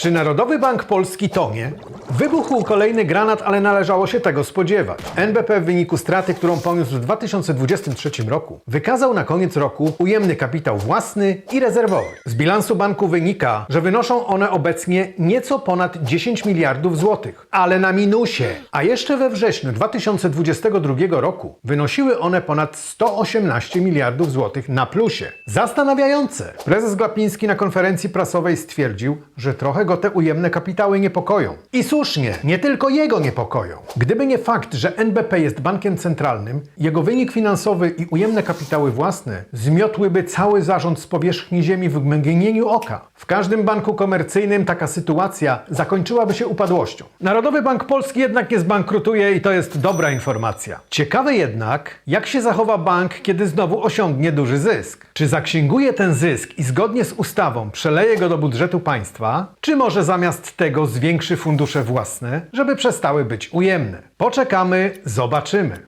Czy Narodowy Bank Polski tonie? Wybuchł kolejny granat, ale należało się tego spodziewać. NBP w wyniku straty, którą poniósł w 2023 roku, wykazał na koniec roku ujemny kapitał własny i rezerwowy. Z bilansu banku wynika, że wynoszą one obecnie nieco ponad 10 miliardów złotych, ale na minusie. A jeszcze we wrześniu 2022 roku wynosiły one ponad 118 miliardów złotych na plusie. Zastanawiające. Prezes Glapiński na konferencji prasowej stwierdził, że trochę go te ujemne kapitały niepokoją. I słusznie, nie tylko jego niepokoją. Gdyby nie fakt, że NBP jest bankiem centralnym, jego wynik finansowy i ujemne kapitały własne zmiotłyby cały zarząd z powierzchni ziemi w mgnieniu oka. W każdym banku komercyjnym taka sytuacja zakończyłaby się upadłością. Narodowy Bank Polski jednak nie zbankrutuje i to jest dobra informacja. Ciekawe jednak, jak się zachowa bank, kiedy znowu osiągnie duży zysk. Czy zaksięguje ten zysk i zgodnie z ustawą przeleje go do budżetu państwa, czy może zamiast tego zwiększy fundusze własne, żeby przestały być ujemne? Poczekamy, zobaczymy.